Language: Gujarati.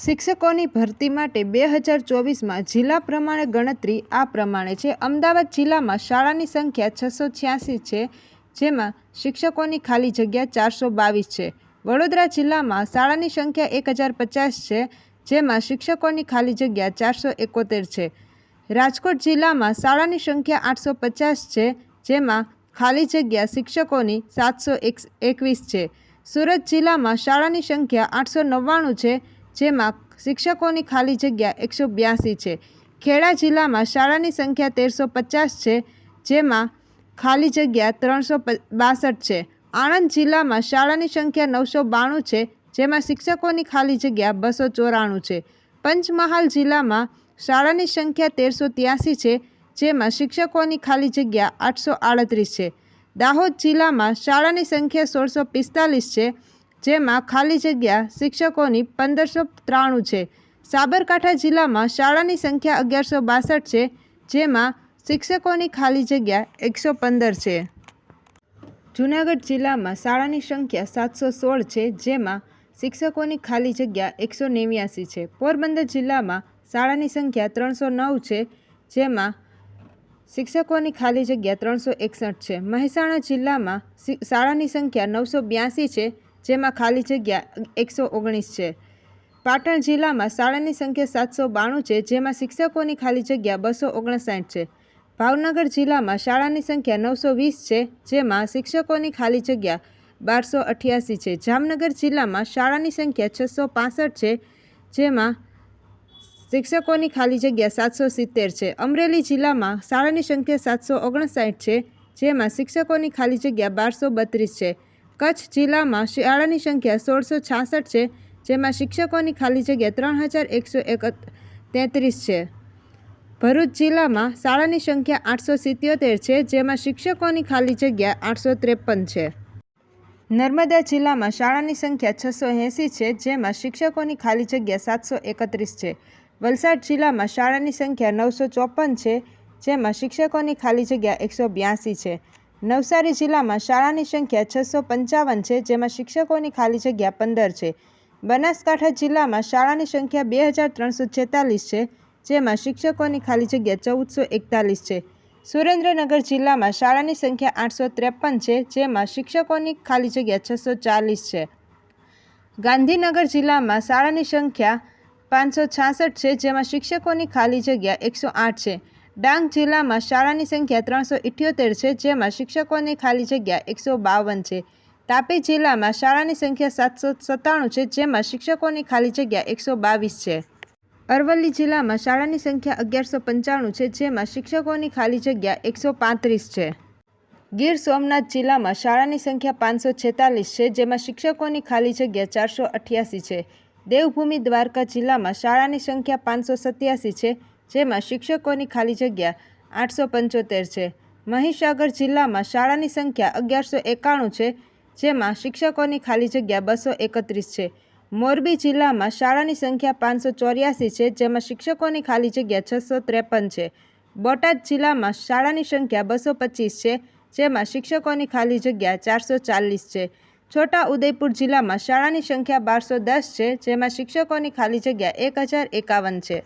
શિક્ષકોની ભરતી માટે બે હજાર ચોવીસમાં જિલ્લા પ્રમાણે ગણતરી આ પ્રમાણે છે. અમદાવાદ જિલ્લામાં શાળાની સંખ્યા છસો છ્યાસી છે, જેમાં શિક્ષકોની ખાલી જગ્યા ચારસો બાવીસ છે. વડોદરા જિલ્લામાં શાળાની સંખ્યા એક હજાર પચાસ છે, જેમાં શિક્ષકોની ખાલી જગ્યા ચારસો એકોતેર છે. રાજકોટ જિલ્લામાં શાળાની સંખ્યા આઠસો પચાસ છે, જેમાં ખાલી જગ્યા શિક્ષકોની સાતસો એકવીસ છે. સુરત જિલ્લામાં શાળાની સંખ્યા આઠસો નવ્વાણું છે જેમાં શિક્ષકોની ખાલી જગ્યા એકસો બ્યાસી છે. ખેડા જિલ્લામાં શાળાની સંખ્યા તેરસો પચાસ છે, જેમાં ખાલી જગ્યા ત્રણસો બાસઠ છે. આણંદ જિલ્લામાં શાળાની સંખ્યા નવસો બાણું છે, જેમાં શિક્ષકોની ખાલી જગ્યા બસો ચોરાણું છે. પંચમહાલ જિલ્લામાં શાળાની સંખ્યા તેરસો ત્યાસી છે, જેમાં શિક્ષકોની ખાલી જગ્યા આઠસો આડત્રીસ છે. દાહોદ જિલ્લામાં શાળાની સંખ્યા સોળસો પિસ્તાલીસ છે જેમાં ખાલી જગ્યા શિક્ષકોની પંદરસો ત્રાણું છે. સાબરકાંઠા જિલ્લામાં શાળાની સંખ્યા અગિયારસો બાસઠ છે, જેમાં શિક્ષકોની ખાલી જગ્યા એકસો પંદર છે. જૂનાગઢ જિલ્લામાં શાળાની સંખ્યા સાતસો સોળ છે, જેમાં શિક્ષકોની ખાલી જગ્યા એકસો નેવ્યાસી છે. પોરબંદર જિલ્લામાં શાળાની સંખ્યા ત્રણસો નવ છે, જેમાં શિક્ષકોની ખાલી જગ્યા ત્રણસો એકસઠ છે. મહેસાણા જિલ્લામાં શાળાની સંખ્યા નવસો બ્યાસી છે જેમાં ખાલી જગ્યા એકસો ઓગણીસ છે. પાટણ જિલ્લામાં શાળાની સંખ્યા સાતસો બાણું છે, જેમાં શિક્ષકોની ખાલી જગ્યા બસો ઓગણસાઠ છે. ભાવનગર જિલ્લામાં શાળાની સંખ્યા નવસો વીસ છે, જેમાં શિક્ષકોની ખાલી જગ્યા બારસો અઠ્યાસી છે. જામનગર જિલ્લામાં શાળાની સંખ્યા છસો પાસઠ છે, જેમાં શિક્ષકોની ખાલી જગ્યા સાતસો સિત્તેર છે. અમરેલી જિલ્લામાં શાળાની સંખ્યા સાતસો ઓગણસાઠ છે, જેમાં શિક્ષકોની ખાલી જગ્યા બારસો બત્રીસ છે. કચ્છ જિલ્લામાં શાળાની સંખ્યા સોળસો છાસઠ છે, જેમાં શિક્ષકોની ખાલી જગ્યા ત્રણ હજાર એકસો એક તેત્રીસ છે. ભરૂચ જિલ્લામાં શાળાની સંખ્યા આઠસો સિત્યોતેર છે, જેમાં શિક્ષકોની ખાલી જગ્યા આઠસો ત્રેપન છે. નર્મદા જિલ્લામાં શાળાની સંખ્યા છસો એંસી છે, જેમાં શિક્ષકોની ખાલી જગ્યા સાતસો એકત્રીસ છે. વલસાડ જિલ્લામાં શાળાની સંખ્યા નવસો ચોપન છે, જેમાં શિક્ષકોની ખાલી જગ્યા એકસો બ્યાસી છે. નવસારી જિલ્લામાં શાળાની સંખ્યા છસો પંચાવન છે, જેમાં શિક્ષકોની ખાલી જગ્યા પંદર છે. બનાસકાંઠા જિલ્લામાં શાળાની સંખ્યા બે હજાર ત્રણસો છેતાલીસ છે, જેમાં શિક્ષકોની ખાલી જગ્યા ચૌદસો એકતાલીસ છે. સુરેન્દ્રનગર જિલ્લામાં શાળાની સંખ્યા આઠસો ત્રેપન છે, જેમાં શિક્ષકોની ખાલી જગ્યા છસો ચાલીસ છે. ગાંધીનગર જિલ્લામાં શાળાની સંખ્યા પાંચસો છાસઠ છે, જેમાં શિક્ષકોની ખાલી જગ્યા એકસો આઠ છે. ડાંગ જિલ્લામાં શાળાની સંખ્યા ત્રણસો ઇઠ્યોતેર છે, જેમાં શિક્ષકોની ખાલી જગ્યા એકસો બાવન છે. તાપી જિલ્લામાં શાળાની સંખ્યા સાતસો સત્તાણું છે, જેમાં શિક્ષકોની ખાલી જગ્યા એકસો બાવીસ છે. અરવલ્લી જિલ્લામાં શાળાની સંખ્યા અગિયારસો પંચાણું છે, જેમાં શિક્ષકોની ખાલી જગ્યા એકસો પાંત્રીસ છે. ગીર સોમનાથ જિલ્લામાં શાળાની સંખ્યા પાંચસો છેતાલીસ છે, જેમાં શિક્ષકોની ખાલી જગ્યા ચારસો અઠ્યાસી છે. દેવભૂમિ દ્વારકા જિલ્લામાં શાળાની સંખ્યા પાંચસો સત્યાસી છે જેમાં શિક્ષકોની ખાલી જગ્યા આઠસો પંચોતેર છે. મહીસાગર જિલ્લામાં શાળાની સંખ્યા અગિયારસો એકાણું છે, જેમાં શિક્ષકોની ખાલી જગ્યા બસો એકત્રીસ છે. મોરબી જિલ્લામાં શાળાની સંખ્યા પાંચસો ચોર્યાસી છે, જેમાં શિક્ષકોની ખાલી જગ્યા છસો ત્રેપન છે. બોટાદ જિલ્લામાં શાળાની સંખ્યા બસો પચીસ છે, જેમાં શિક્ષકોની ખાલી જગ્યા ચારસો ચાલીસ છે. છોટા ઉદયપુર જિલ્લામાં શાળાની સંખ્યા બારસો દસ છે, જેમાં શિક્ષકોની ખાલી જગ્યા એક હજાર એકાવન છે.